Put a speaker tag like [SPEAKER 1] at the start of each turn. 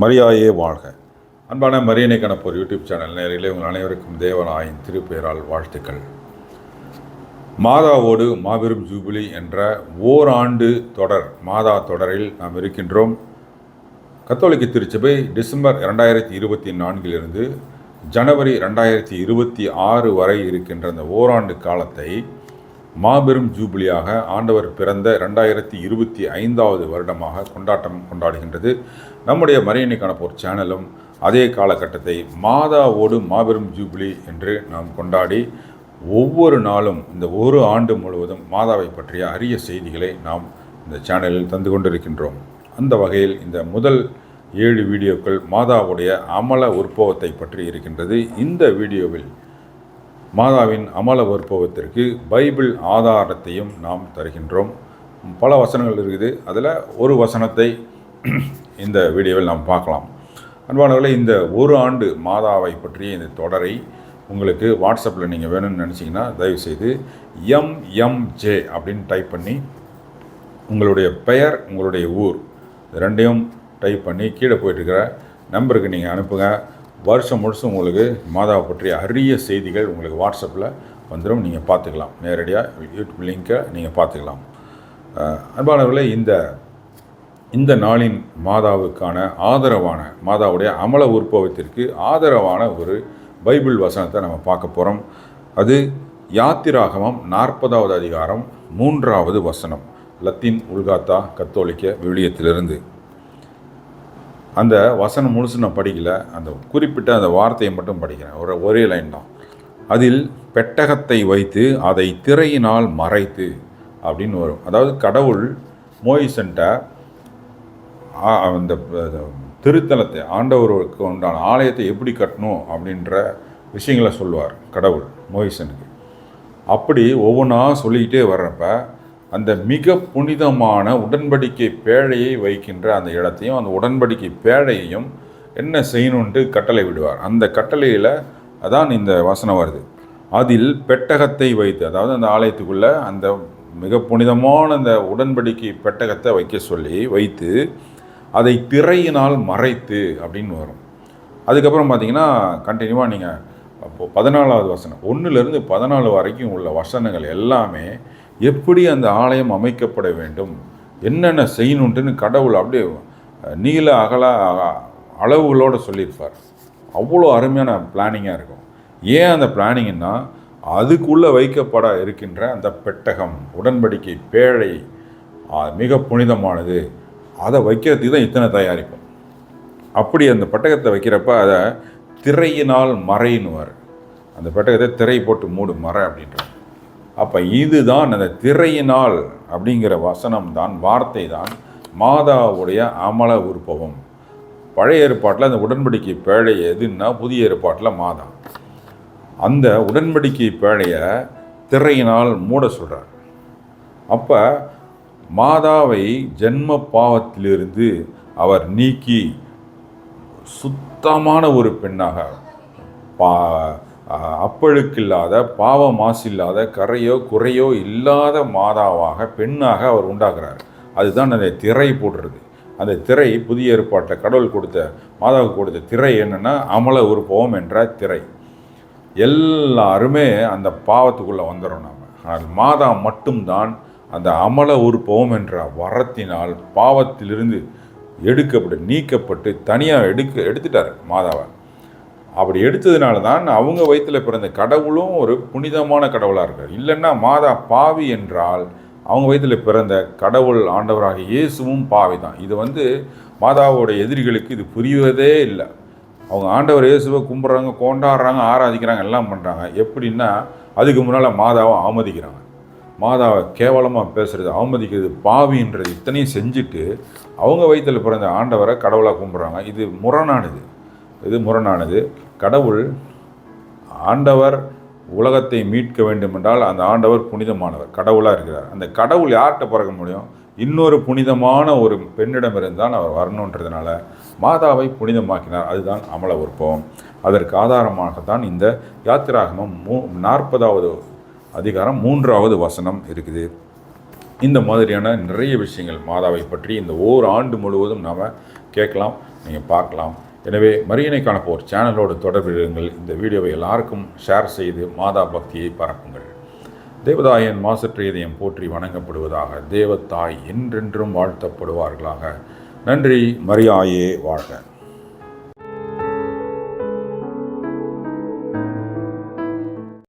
[SPEAKER 1] மரியாயே வாழ்க. அன்பான மரியனை கணப்போர் யூடியூப் சேனல் நேரிலே உங்கள் அனைவருக்கும் தேவனாயின் திருப்பெயரால் வாழ்த்துக்கள். மாதாவோடு மாபெரும் ஜூபிலி என்ற ஓராண்டு தொடர் மாதா தொடரில் நாம் இருக்கின்றோம். கத்தோலிக்க திருச்சபை டிசம்பர் ரெண்டாயிரத்தி இருபத்தி நான்கிலிருந்து ஜனவரி ரெண்டாயிரத்தி இருபத்தி ஆறு வரை இருக்கின்ற அந்த ஓராண்டு காலத்தை மாபெரும் ஜூபிலியாக ஆண்டவர் பிறந்த ரெண்டாயிரத்தி இருபத்தி ஐந்தாவது வருடமாக கொண்டாட்டம் கொண்டாடுகின்றது. நம்முடைய மரியணை காணப்போர் சேனலும் அதே காலகட்டத்தை மாதாவோடு மாபெரும் ஜூபிலி என்று நாம் கொண்டாடி ஒவ்வொரு நாளும் இந்த ஒரு ஆண்டு முழுவதும் மாதாவை பற்றிய அரிய செய்திகளை நாம் இந்த சேனலில் தந்து கொண்டிருக்கின்றோம். அந்த வகையில் இந்த முதல் ஏழு வீடியோக்கள் மாதாவுடைய அமல உற்பவத்தை பற்றி இருக்கின்றது. இந்த வீடியோவில் மாதாவின் அமல உற்பவத்திற்கு பைபிள் ஆதாரத்தையும் நாம் தருகின்றோம். பல வசனங்கள் இருக்குது. அதில் ஒரு வசனத்தை இந்த வீடியோவில் நாம் பார்க்கலாம். அன்பானவர்களே இந்த ஒரு ஆண்டு மாதாவை பற்றிய இந்த தொடரை உங்களுக்கு வாட்ஸ்அப்பில் நீங்கள் வேணும்னு நினச்சிங்கன்னா தயவுசெய்து எம்எம்ஜே அப்படின்னு டைப் பண்ணி உங்களுடைய பெயர் உங்களுடைய ஊர் இது ரெண்டையும் டைப் பண்ணி கீழே போயிட்டுருக்கிற நம்பருக்கு நீங்கள் அனுப்புங்க. வருஷம் முழுசும் உங்களுக்கு மாதாவை பற்றிய அரிய செய்திகள் உங்களுக்கு வாட்ஸ்அப்பில் வந்துடும். நீங்கள் பார்த்துக்கலாம். நேரடியாக யூடியூப் லிங்க்கை நீங்கள் பார்த்துக்கலாம். அன்பானவர்களே இந்த இந்த நாளின் மாதாவுக்கான ஆதரவான மாதாவுடைய அமல உற்பவத்திற்கு ஆதரவான ஒரு பைபிள் வசனத்தை நம்ம பார்க்க போகிறோம். அது யாத்திராகமம் நாற்பதாவது அதிகாரம் மூன்றாவது வசனம். லத்தீன் உல்காத்தா கத்தோலிக்க விவிலியத்திலிருந்து. அந்த வசனம் முழுசு நான் படிக்கல. அந்த குறிப்பிட்ட அந்த வார்த்தையை மட்டும் படிக்கிறேன். ஒரு ஒரே லைன் தான். அதில் பெட்டகத்தை வைத்து அதை திரையினால் மறைத்து அப்படின்னு வரும். அதாவது கடவுள் மோயிசன்ட்ட அந்த அந்த திருத்தலத்தை ஆண்டவருக்கு உண்டான ஆலயத்தை எப்படி கட்டணும் அப்படின்ற விஷயங்களை சொல்லுவார் கடவுள் மோயிசனுக்கு. அப்படி ஒவ்வொன்றா சொல்லிக்கிட்டே வர்றப்ப அந்த மிக புனிதமான உடன்படிக்கை பேழையை வைக்கின்ற அந்த இடத்தையும் அந்த உடன்படிக்கை பேழையையும் என்ன செய்யணுன்ட்டு கட்டளை விடுவார். அந்த கட்டளையில் அதான் இந்த வசனம் வருது. அதில் பெட்டகத்தை வைத்து அதாவது அந்த ஆலயத்துக்குள்ளே அந்த மிக புனிதமான அந்த உடன்படிக்கை பெட்டகத்தை வைக்க சொல்லி வைத்து அதை திரையினால் மறைத்து அப்படின்னு வரும். அதுக்கப்புறம் பார்த்தீங்கன்னா கண்டினியூவாக நீங்கள் அப்போ பதினாலாவது வசனம். ஒன்றுலேருந்து பதினாலு வரைக்கும் உள்ள வசனங்கள் எல்லாமே எப்படி அந்த ஆலயம் அமைக்கப்பட வேண்டும்? என்னென்ன செய்யணுன்ட்டுன்னு கடவுள் அப்படியே நீல அகல அளவுகளோடு சொல்லியிருப்பார். அவ்வளோ அருமையான பிளானிங்காக இருக்கும். ஏன் அந்த பிளானிங்னா அதுக்குள்ளே வைக்கப்பட இருக்கின்ற அந்த பெட்டகம் உடன்படிக்கை பேழை மிக புனிதமானது அதை வைக்கிறதுக்கு தான் இத்தனை தயாரிப்போம். அப்படி அந்த பெட்டகத்தை வைக்கிறப்ப அதை திரையினால் மறையினுவார் அந்த பெட்டகத்தை திரை போட்டு மூடு மறை அப்படின்றார். அப்போ இதுதான் அந்த திரையினால் அப்படிங்கிற வசனம் தான் வார்த்தை தான் மாதாவுடைய அமல உற்பவம் பழைய ஏற்பாட்டில் அந்த உடன்படிக்கை பேழை எதுன்னா புதிய ஏற்பாட்டில் மாதா. அந்த உடன்படிக்கை பேழையை திரையினால் மூட சொல்கிறார் அப்போ மாதாவை ஜென்ம பாவத்திலிருந்து அவர் நீக்கி சுத்தமான ஒரு பெண்ணாக பா அப்பழுக்கில்லாத பாவ மாசில்லாத கரையோ குறையோ இல்லாத மாதாவாக பெண்ணாக அவர் உண்டாகிறார். அதுதான் அந்த திரை போடுறது. அந்த திரை புதிய ஏற்பாட்டில் கடவுள் கொடுத்த மாதாவுக்கு கொடுத்த திரை என்னென்னா அமல உருப்பவம் என்ற திரை. எல்லாருமே அந்த பாவத்துக்குள்ளே வந்துடும் நாம். ஆனால் மாதா மட்டும்தான் அந்த அமல உருப்பவம் என்ற வரத்தினால் பாவத்திலிருந்து எடுக்கப்பட்டு நீக்கப்பட்டு தனியாக எடுக்க எடுத்துட்டார் மாதாவை. அப்படி எடுத்ததுனால தான் அவங்க வயிற்றில் பிறந்த கடவுளும் ஒரு புனிதமான கடவுளாக இருக்கார். இல்லைன்னா மாதா பாவி என்றால் அவங்க வயிற்றில் பிறந்த கடவுள் ஆண்டவராக இயேசுவும் பாவி தான் இது வந்து மாதாவோட எதிரிகளுக்கு இது புரிவதே இல்லை. அவங்க ஆண்டவர் இயேசுவை கும்பிட்றாங்க கொண்டாடுறாங்க ஆராதிக்கிறாங்க எல்லாம் பண்ணுறாங்க எப்படின்னா அதுக்கு முன்னால் மாதாவை அவமதிக்கிறாங்க. மாதாவை கேவலமாக பேசுகிறது அவமதிக்கிறது பாவின்றது இத்தனையும் செஞ்சுட்டு அவங்க வயிற்றில் பிறந்த ஆண்டவரை கடவுளாக கும்பிட்றாங்க. இது முரணானது. இது முரணானது. கடவுள் ஆண்டவர் உலகத்தை மீட்க வேண்டுமென்றால் அந்த ஆண்டவர் புனிதமானவர் கடவுளாக இருக்கிறார். அந்த கடவுள் யார்கிட்ட பிறக்க முடியும்? இன்னொரு புனிதமான ஒரு பெண்ணிடம் இருந்தால் அவர் வரணுன்றதுனால மாதாவை புனிதமாக்கினார். அதுதான் அமல உற்பவம். அதற்கு ஆதாரமாகத்தான் இந்த யாத்திராகமம் மூ நாற்பதாவது அதிகாரம் மூன்றாவது வசனம் இருக்குது. இந்த மாதிரியான நிறைய விஷயங்கள் மாதாவை பற்றி இந்த ஓர் ஆண்டு முழுவதும் நாம் கேட்கலாம் நீங்கள் பார்க்கலாம். எனவே மரியனைக்கான போர் சேனலோடு தொடர்பிடுங்கள் இந்த வீடியோவை எல்லாருக்கும் ஷேர் செய்து மாதா பக்தியை பரப்புங்கள். தேவதாயன் மாசற்ற இதயம் போற்றி வணங்கப்படுவதாக தேவத்தாய் என்றென்றும் வாழ்த்தப்படுவார்களாக. நன்றி மரியாயே வாழ்க.